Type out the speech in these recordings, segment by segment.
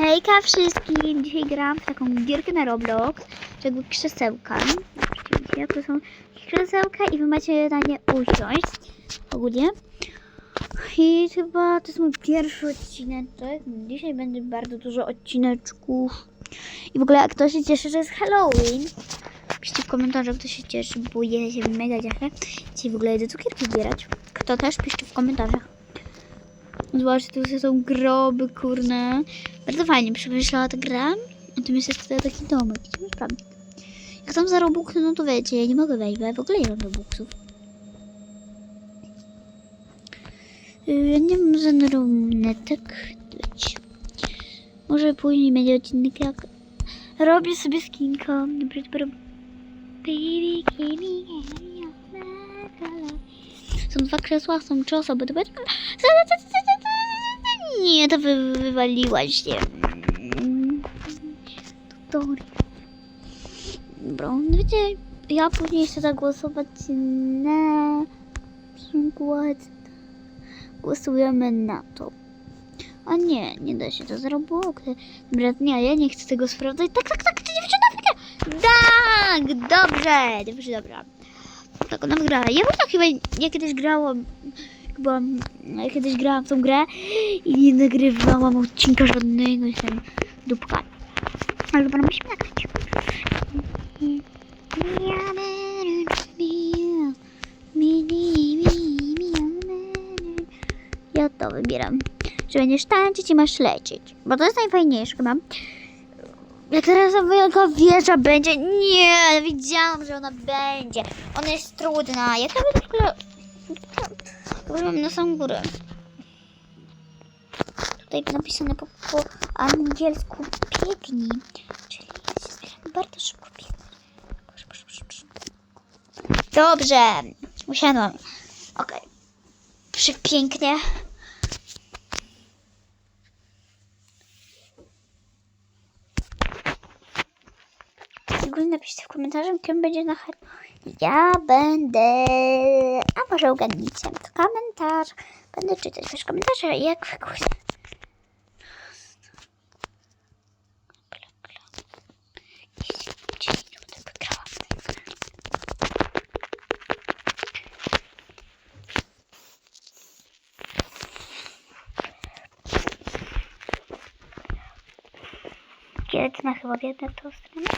Hejka wszystkim! Dzisiaj gram w taką gierkę na Roblox, jakby krzesełka. Widzicie, to są krzesełka i wy macie na nie usiąść ogólnie. I chyba to jest mój pierwszy odcineczek. Dzisiaj będzie bardzo dużo odcineczków. I w ogóle jak ktoś się cieszy, że jest Halloween, piszcie w komentarzu, kto się cieszy, bo ja się mega cieszę. Dzisiaj w ogóle jedę cukierki zbierać. Kto też, piszcie w komentarzach. Zobaczcie, tu są groby, kurne. Bardzo fajnie przemyślała ta gra. Natomiast jest tutaj taki domek. Jak tam za robuxy, no to wiecie, ja nie mogę wejść, bo ja w ogóle nie mam robuxów. Yy, nie mam żadnych runetek. Dać. Może później będzie odcinek jak robię sobie me są dwa krzesła, są trzy osoby. To będzie... Nie, to wy, wywaliłaś się. Tutorial. Dobra, wiecie, ja później chcę zagłosować na przykład głosujemy na to. A nie, nie da się to zrobić. Dobra, nie, ja nie chcę tego sprawdzać. Tak, tak, tak, ty dziewczyna, tak, dobrze, dobrze, dobra. Tak, ona wygrała. Ja chyba chyba, ja kiedyś grałam, chyba, ja kiedyś grałam w tą grę i nie nagrywałam odcinka żadnego, jestem dupka. Ale chyba musimy nagrać. Ja to wybieram. Że będziesz tańczyć i masz lecieć. Bo to jest najfajniejsze chyba. Jak teraz ta wielka wieża będzie. Nie, widziałam, że ona będzie. Ona jest trudna. Ja będę w ogóle. Mam na samą górę. Tutaj napisane po, po angielsku biegnij. Czyli bardzo szybko biegnij. Dobrze. Usiadłam. Okej. Przepięknie. Ogólnie napiszcie w komentarzu, kim będzie na Halloween. Ja będę... A może ugadnijcie. To komentarz. Będę czytać wasze komentarze jak w kursie. Kiedy na chyba w tą stronę?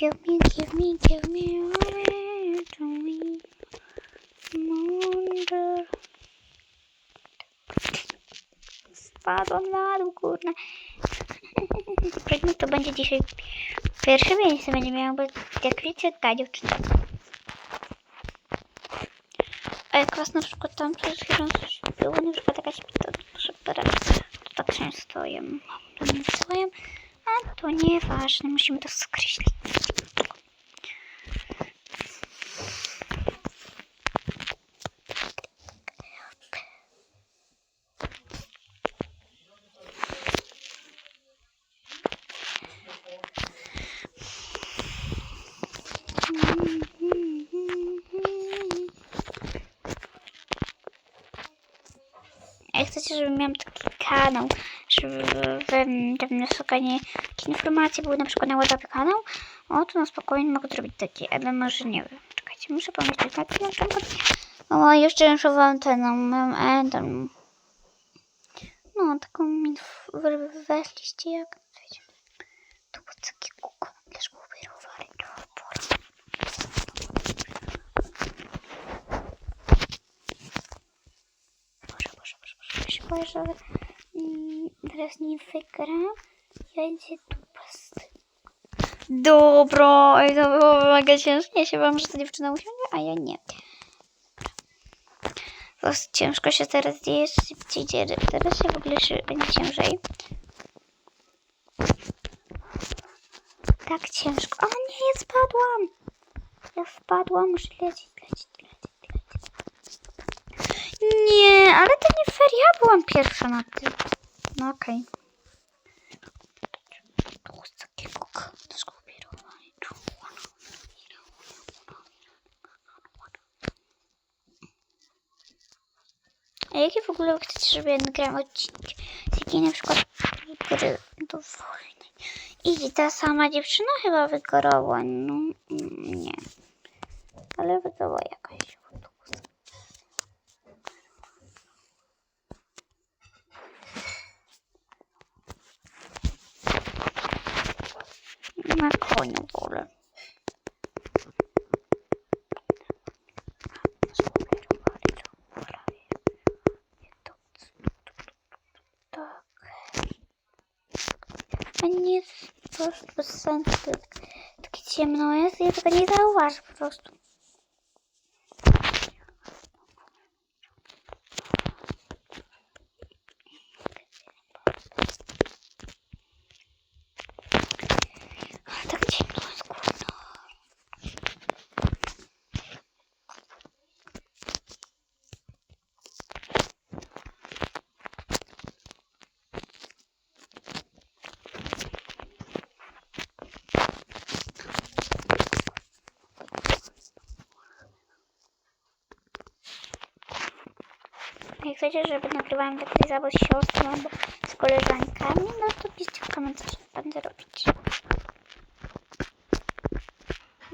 Give me, give me, give me a way to me. Wonder. Spadłam na dół, kurna. Pewnie to będzie dzisiaj pierwsze miejsce będzie miało, bo jak wiecie, ta dziewczyna. A jak was na przykład tam przed chwilą coś było, na przykład jakaś to, to, tak się stoję. Stoję. A to nieważne, musimy to skreślić. Jak chcecie, żebym miał taki kanał, żeby w tym na szukanie informacji były na przykład na WhatsApp kanał, o to na spokojnie mogę zrobić taki, ale może nie wiem. Czekajcie, muszę pomyśleć nad tym, na. No, jeszcze rysowałam ten, no, e, ten, no, taką weszliście jak, wiecie, tu było takie że teraz nie wygram. Ja idę tu pasty. Dobro, ej, to było mega ciężkie. Ja się wam, że ta dziewczyna usiądzie, a ja nie. Prostu ciężko się teraz dzieje, szybciej dzieje. Teraz się w ogóle szy- będzie ciężej. Tak ciężko. O nie, ja spadłam. Ja spadłam, muszę lecieć, lecieć. Nie, ale to nie fair. Ja byłam pierwsza na tym. No okej. A jakie w ogóle chcecie, żeby ja nagrałam odcinki? Z jakiej na przykład gry dowolnej. I ta sama dziewczyna chyba wygrała. No, mm, nie. Ale wygrała jakaś. Na koniu wolę. Tak. A nie, to już bez sensu. Tak, takie ciemno jest, ja tego nie zauważę po prostu. Ale tak ciemno jest, kurno. Jak chcecie, żeby nagrywałem taki zawód z siostrą albo z koleżankami, no to piszcie w komentarzach, co będę robić.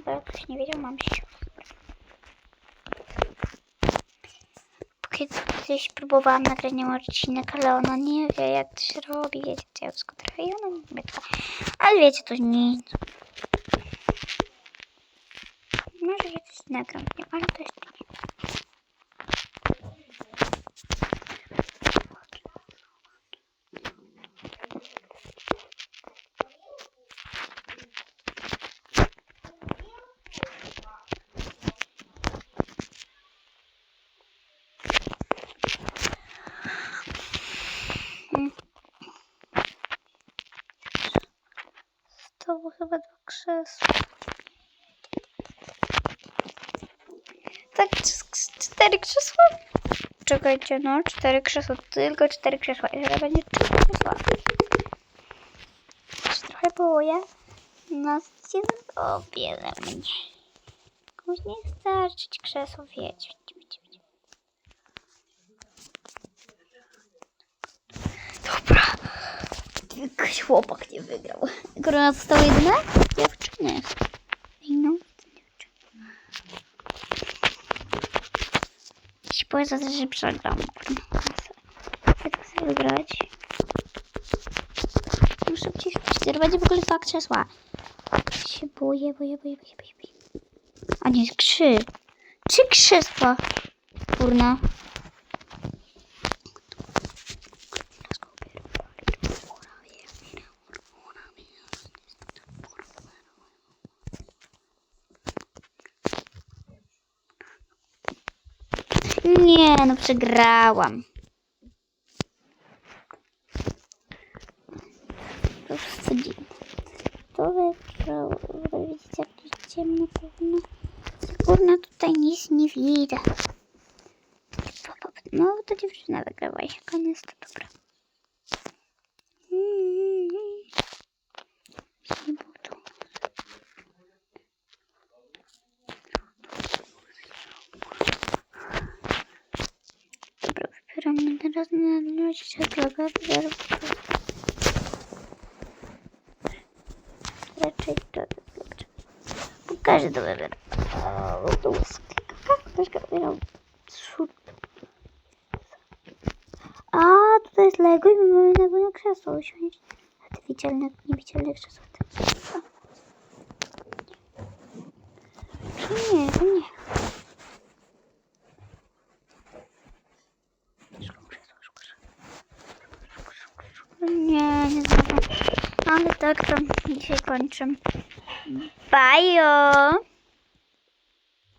Bo jak ktoś nie wiedział, mam siostrę. Kiedyś próbowałam nagrać nią odcinek, ale ona nie wie, jak to się robi, wiecie, co ja trochę i ona nie wie to. Ale wiecie, to nic. Może kiedyś nagram z nią, ale to jest było chyba dwa krzesła. Tak, cztery krzesła? Czekajcie, no, cztery krzesła, tylko cztery krzesła. I będzie trzy krzesła. Już trochę boję. Się o wiele mnie. Komuś nie starczyć krzesło, wiecie. Dobra. Jakiś chłopak nie wygrał. Korona została jedyna? Dziewczyna jest. Ej, no. dziewczyna. Ci powiem, że przegram. Jak chcę wygrać? Muszę szybciej wpić. To będzie w ogóle dwa krzesła. Się boję, boję, boję, boję. boję. A nie, trzy. Trzy krzesła. Kurna. Nie, no przegrałam. To już dziwne. To wygrał. Widzicie, jak tu jest ciemno. Kurna, tutaj nic nie widać. No, to dziewczyna wygrała i koniec, to dobra. Mm. Nie było to. Dobra, wybieramy teraz na droga. Raczej to lepsze. Pokażę to wybieram. O, to jest Troszkę wybieram. Cud. A, tutaj jest Lego i my mamy Lego na krzesło usiąść. A te widzialne, niewidzialne krzesło. te- Czy nie, to nie. Nie, nie znam. Ale tak to dzisiaj kończę. Bajo!